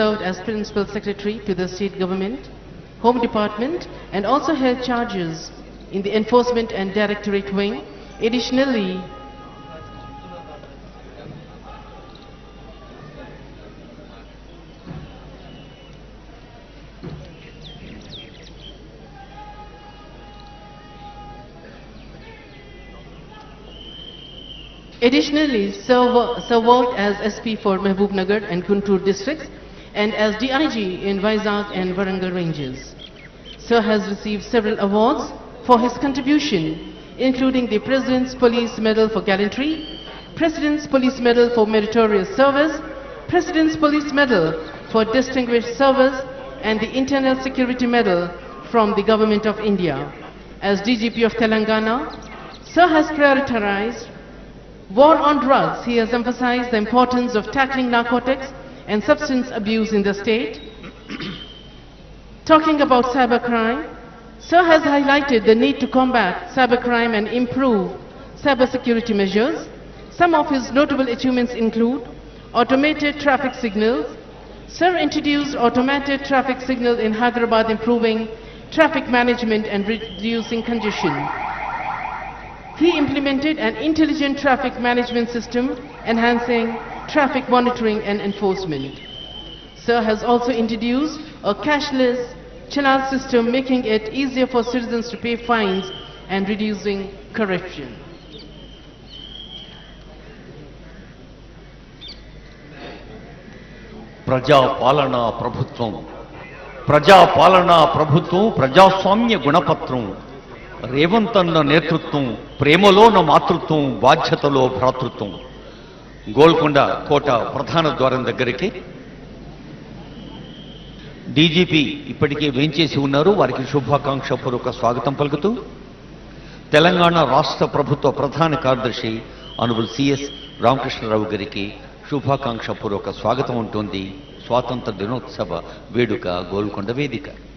served as Principal Secretary to the State Government, Home Department and also held charges in the Enforcement and Directorate Wing. Additionally, Additionally, Sir as SP for Mehboob and Kuntur districts and as DIG in Vizag and Warangal ranges. Sir has received several awards for his contribution, including the President's Police Medal for Gallantry, President's Police Medal for Meritorious Service, President's Police Medal for Distinguished Service, and the Internal Security Medal from the Government of India. As DGP of Telangana, Sir has prioritized War on drugs, he has emphasized the importance of tackling narcotics and substance abuse in the state. Talking about cybercrime, Sir has highlighted the need to combat cybercrime and improve cybersecurity measures. Some of his notable achievements include automated traffic signals. Sir introduced automated traffic signal in Hyderabad improving traffic management and reducing congestion. He implemented an intelligent traffic management system enhancing traffic monitoring and enforcement. Sir has also introduced a cashless channel system making it easier for citizens to pay fines and reducing corruption. ప్రజాపాలనా ప్రభుత్వం ప్రజాపాలనా ప్రభుత్వం ప్రజాస్వామ్య గుణపత్రం రేవంతన్న నేతృత్వం ప్రేమలోన మాతృత్వం బాధ్యతలో భ్రాతృత్వం గోల్కొండ కోట ప్రధాన ద్వారం దగ్గరికి DGP ఇప్పటికే వేంచేసి ఉన్నారు. వారికి శుభాకాంక్షపూర్వక స్వాగతం పలుకుతూ తెలంగాణ రాష్ట్ర ప్రభుత్వ ప్రధాన కార్యదర్శి అనుబుల్ సిఎస్ రామకృష్ణరావు గారికి శుభాకాంక్షపూర్వక స్వాగతం ఉంటుంది. స్వాతంత్ర దినోత్సవ వేడుక గోల్కొండ వేదిక.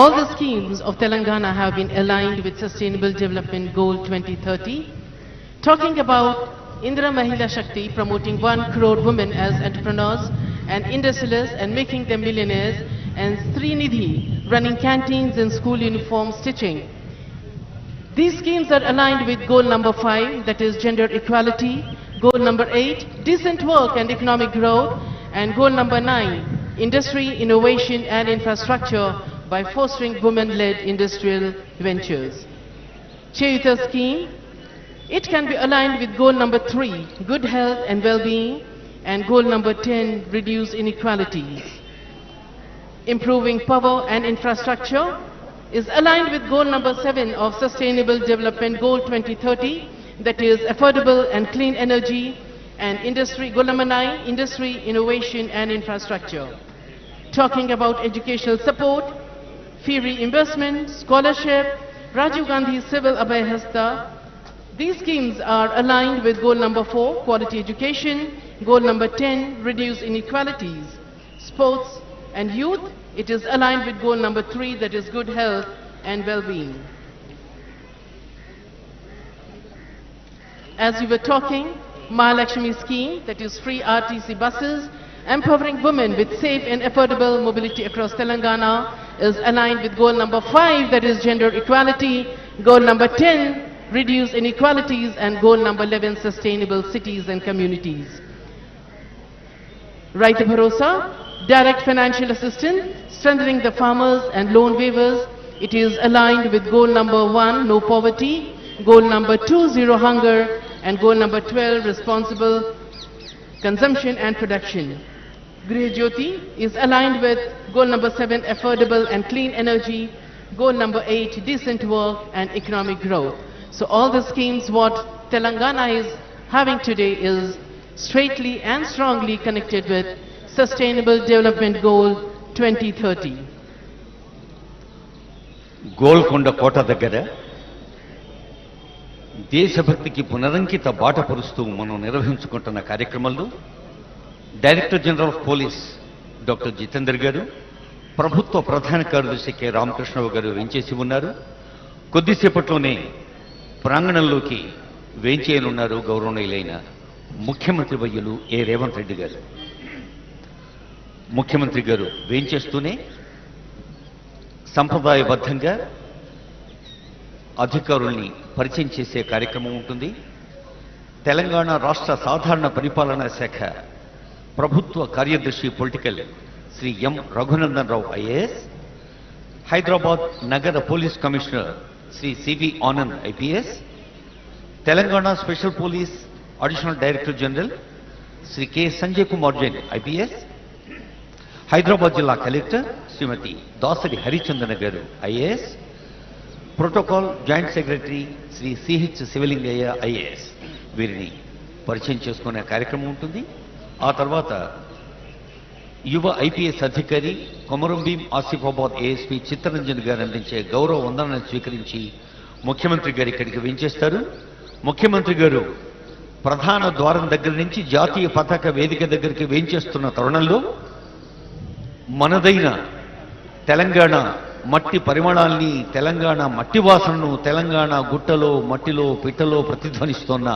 All the schemes of Telangana have been aligned with Sustainable Development Goal 2030. Talking about Indra Mahila Shakti promoting 1 crore women as entrepreneurs and industrialists and making them millionaires and Srinidhi running canteens and school uniform stitching. These schemes are aligned with goal number 5 that is gender equality, goal number 8 decent work and economic growth and goal number 9 industry, innovation and infrastructure by fostering women-led industrial ventures. Chayuta scheme, it can be aligned with goal number 3 good health and well-being and goal number 10 reduce inequalities. Improving power and infrastructure is aligned with goal number 7 of Sustainable Development Goal 2030 that is affordable and clean energy and industry, goal number 9 industry, innovation and infrastructure. Talking about educational support, fee reimbursement, scholarship, Rajiv Gandhi Civil Abhay. These schemes are aligned with goal number 4 quality education, goal number 10 reduce inequalities, sports and youth it is aligned with goal number three, that is good health and well-being. As we were talking, Mahalakshmi scheme, that is free RTC buses, empowering women with safe and affordable mobility across Telangana, is aligned with goal number five, that is gender equality, goal number 10, reduce inequalities, and goal number 11, sustainable cities and communities. Raita Bharosa, direct financial assistance, strengthening the farmers and loan waivers. It is aligned with goal number one, no poverty, goal number two, zero hunger, and goal number 12, responsible consumption and production. Griha Jyoti is aligned with goal number seven, affordable and clean energy, goal number eight, decent work and economic growth. So all the schemes what Telangana is having today is straightly and strongly connected with Sustainable Development Goal 2030. Golconda కోట దగ్గర దేశభక్తికి పునరంకిత బాట పరుస్తూ మనం నిర్వహించుకుంటున్న కార్యక్రమంలో director general of police doctor Jitender garu ప్రభుత్వ ప్రధాన కార్యదర్శి K. Ramakrishna Rao గారు వేంచేసి ఉన్నారు. కొద్దిసేపట్లోనే ప్రాంగణంలోకి వేంచేయనున్నారు గౌరవనీయులైన ముఖ్యమంత్రి వయ్యులు ఏ. రేవంత్ రెడ్డి గారు. ముఖ్యమంత్రి గారు వేంచేస్తూనే సంప్రదాయబద్ధంగా అధికారుల్ని పరిచయం చేసే కార్యక్రమం ఉంటుంది. తెలంగాణ రాష్ట్ర సాధారణ పరిపాలనా శాఖ ప్రభుత్వ కార్యదర్శి political Shri M Raghunandan Rao IAS. Hyderabad నగర police commissioner Shri CV Anand IPS. Telangana special police additional director general Shri K Sanjay Kumar Jain IPS. Hyderabad జిల్లా collector Shrimati Dasari Harichandana garu IAS. Protocol joint secretary Shri CH Sivalingaiah IAS. వీరిని పరిచయం చేసుకునే కార్యక్రమం ఉంటుంది. ఆ తర్వాత యువ IPS అధికారి కొమరం భీం ఆసిఫాబాద్ ఏఎస్పీ చిత్తరంజన్ గారు అందించే గౌరవ వందనాన్ని స్వీకరించి ముఖ్యమంత్రి గారు ఇక్కడికి వెంచేస్తారు ముఖ్యమంత్రి గారు ప్రధాన ద్వారం దగ్గర నుంచి జాతీయ పతాక వేదిక దగ్గరికి వేంచేస్తున్న తరుణంలో మనదైన తెలంగాణ మట్టి పరిమళాల్ని తెలంగాణ మట్టి వాసనను తెలంగాణ గుట్టలో మట్టిలో పిట్టలో ప్రతిధ్వనిస్తోన్న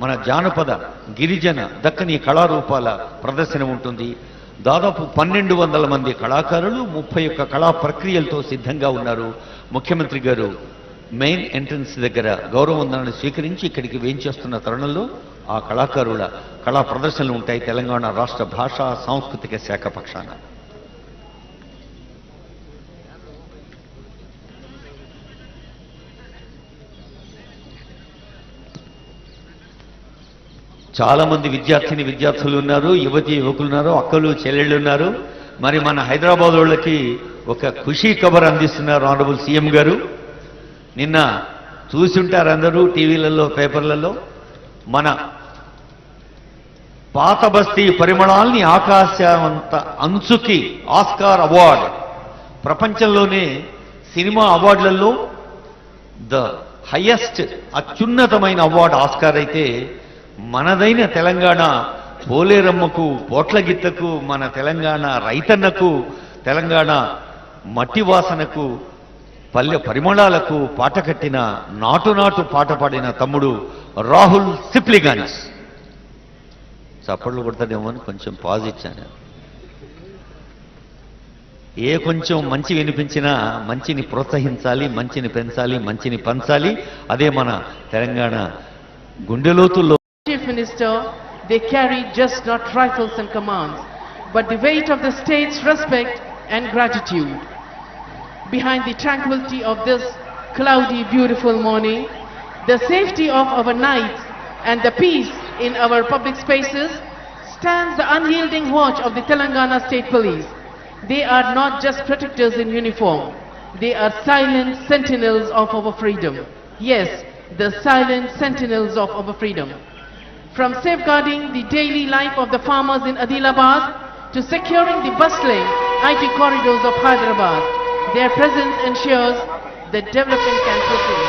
మన జానపద గిరిజన దక్కని కళారూపాల ప్రదర్శన ఉంటుంది. దాదాపు పన్నెండు వందల మంది కళాకారులు ముప్పై ఒక్క కళా ప్రక్రియలతో సిద్ధంగా ఉన్నారు. ముఖ్యమంత్రి గారు మెయిన్ ఎంట్రన్స్ దగ్గర గౌరవవందనాన్ని స్వీకరించి ఇక్కడికి వేయించేస్తున్న తరుణంలో ఆ కళాకారుల కళా ప్రదర్శనలు ఉంటాయి తెలంగాణ రాష్ట్ర భాషా సాంస్కృతిక శాఖ పక్షాన. చాలా మంది విద్యార్థిని విద్యార్థులు ఉన్నారు యువతి యువకులు ఉన్నారు అక్కలు చెల్లెళ్ళు ఉన్నారు. మరి మన హైదరాబాద్ వాళ్ళకి ఒక ఖుషీ కబర్ అందిస్తున్నారు ఆనరబుల్ సీఎం గారు. నిన్న చూసుంటారు అందరూ టీవీలలో పేపర్లలో. మన పాత బస్తీ పరిమళాల్ని ఆకాశవంత అంచుకి ఆస్కార్ అవార్డ్. ప్రపంచంలోనే సినిమా అవార్డులలో ద హయ్యెస్ట్ అత్యున్నతమైన అవార్డు ఆస్కార్ అయితే మనదైన తెలంగాణ పోలేరమ్మకు పోట్లగిత్తకు మన తెలంగాణ రైతన్నకు తెలంగాణ మట్టి వాసనకు పల్లె పరిమళాలకు పాట కట్టిన నాటు నాటు పాట పాడిన తమ్ముడు రాహుల్ సిప్లిగానిస్ చప్పట్లు కొడతాడేమో అని కొంచెం పాజ్ ఇచ్చాను. ఏ కొంచెం మంచి వినిపించినా మంచిని ప్రోత్సహించాలి మంచిని పెంచాలి మంచిని పంచాలి. అదే మన తెలంగాణ గుండెలోతుల్లో Minister, they carry just not trifles and commands, but the weight of the state's respect and gratitude. Behind the tranquility of this cloudy, beautiful morning, the safety of our nights and the peace in our public spaces stands the unyielding watch of the Telangana State Police. They are not just protectors in uniform. They are silent sentinels of our freedom. Yes, the silent sentinels of our freedom. From safeguarding the daily life of the farmers in Adilabad to securing the bustling IT corridors of Hyderabad, their presence ensures that development can proceed.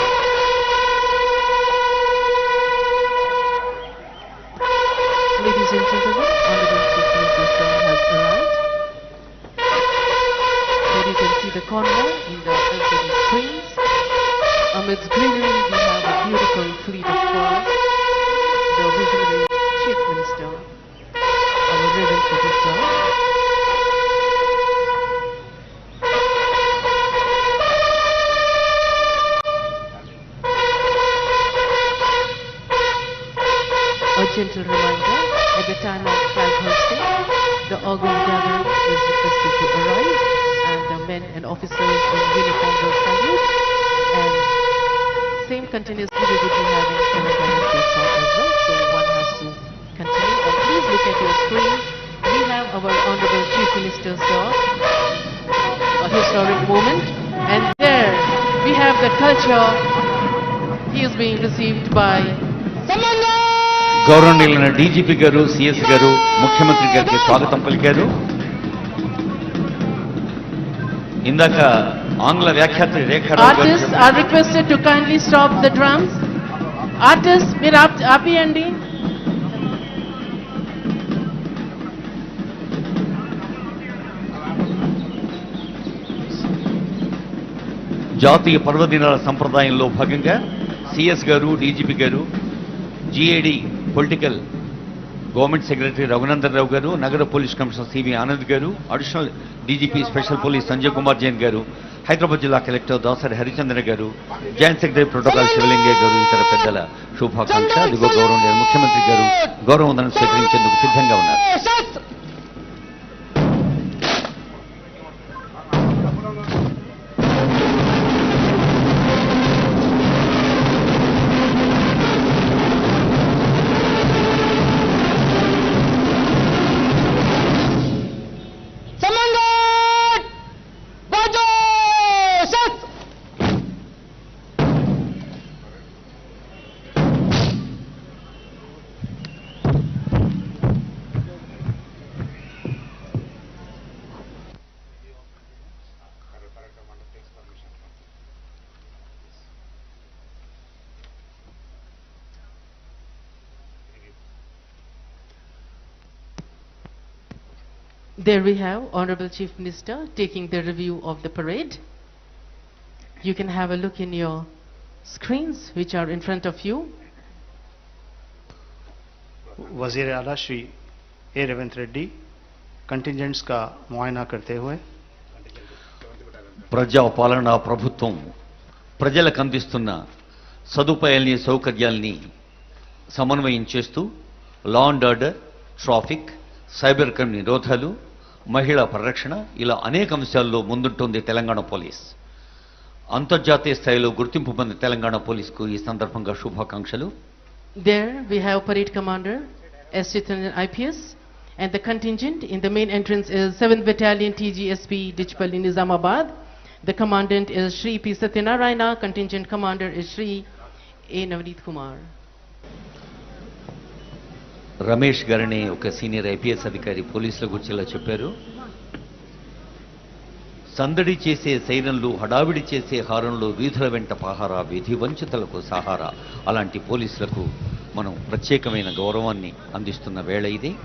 Ladies and gentlemen, Honorable Chief Minister has arrived. Here you can see the convoy in the LCD screens. Amidst greenery, Minister's dog, a historic moment. And there we have the culture. He is being received by గౌరవనీయులైన DGP గారు CS గారు ముఖ్యమంత్రి గారికి స్వాగతం పలికారు ఇందాక ఆంగ్ల వ్యాఖ్యాత రేఖారావు గారు Artists are requested to kindly stop the drums. Artists, మీరు ఆప్- ఆపియండి జాతీయ పర్వదినాల సంప్రదాయంలో భాగంగా సిఎస్ గారు డీజీపీ గారు GAD political government secretary Raghunandan Rao garu నగర police commissioner CV Anand garu additional DGP special police Sanjay Kumar Jain garu Hyderabad జిల్లా collector Dasari Harishchandra గారు joint secretary protocol శివలింగే గారు ఇతర పెద్దల శుభాకాంక్ష దిగువ గౌరవ ముఖ్యమంత్రి గారు గౌరవ వందనం స్వీకరించేందుకు సిద్ధంగా ఉన్నారు. There we have Honorable Chief Minister taking the review of the parade. You can have a look in your screens which are in front of you. वजीर अला श्री ए रेवंत रेड्डी कंटिजेंट्स का मुआयना करते हुए ప్రజా పాలనా ప్రభుత్వం ప్రజలకు అందిస్తున్న సదుపాయాల్ని సౌకర్యాల్ని సమన్వయం చేస్తూ law and order traffic cyber crime నిరోధాలు మహిళా పరిరక్షణ ఇలా అనేక అంశాల్లో ముందుంటుంది తెలంగాణ పోలీస్. అంతర్జాతీయ స్థాయిలో గుర్తింపు పొందిన తెలంగాణ పోలీస్కు ఈ సందర్భంగా శుభాకాంక్షలు. There we have parade commander S Chitra IPS and the contingent in the main entrance is seventh battalion TGSP Dichpally Nizamabad the commandant is Shri P Satyanarayana contingent commander is Shri A Navneet Kumar Ramesh గారని ఒక senior IPS అధికారి పోలీసుల గురించి ఇలా చెప్పారు. సందడి చేసే సైరన్లు హడావిడి చేసే హారంలో వీధుల వెంట పహారా విధి వంచితలకు సహారా. అలాంటి పోలీసులకు మనం ప్రత్యేకమైన గౌరవాన్ని అందిస్తున్న వేళ ఇది.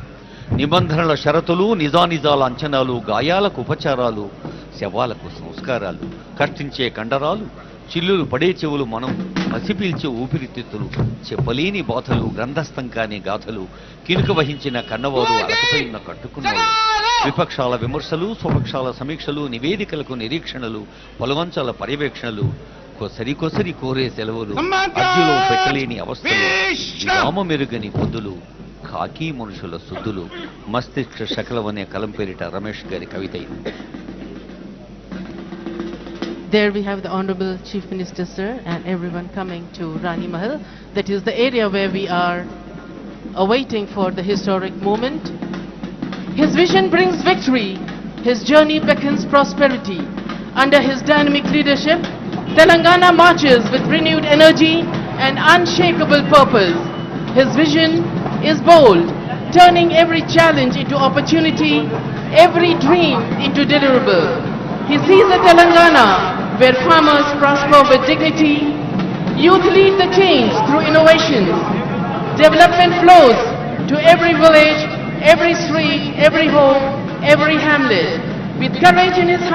నిబంధనల షరతులు నిజానిజాల అంచనాలు గాయాలకు ఉపచారాలు శవాలకు సంస్కారాలు కష్టించే కండరాలు చిల్లులు పడే చెవులు మనం పసిపీల్చే ఊపిరితిత్తులు చెప్పలేని బాధలు గ్రంథస్థం కాని గాథలు కినుక వహించిన కన్నవారు అలకపోయిన కట్టుకున్నారు విపక్షాల విమర్శలు స్వపక్షాల సమీక్షలు నివేదికలకు నిరీక్షణలు పొలవంచాల పర్యవేక్షణలు కొసరి కొసరి కోరే సెలవులు అర్జులో పెట్టలేని అవస్థలు విరామ మెరుగని పొద్దులు కాకి మనుషుల సుద్దులు మస్తిష్క శకలం అనే కలం పేరిట రమేష్ గారి కవిత There we have the Honorable Chief Minister, sir, and everyone coming to Rani Mahal. That is the area where we are awaiting for the historic moment. His vision brings victory. His journey beckons prosperity. Under his dynamic leadership, Telangana marches with renewed energy and unshakable purpose. His vision is bold, turning every challenge into opportunity, every dream into deliverable. He sees a Telangana where farmers prosper with dignity, youth lead the change through innovations, development flows to every village, every street, every home, every hamlet. With courage in his heart,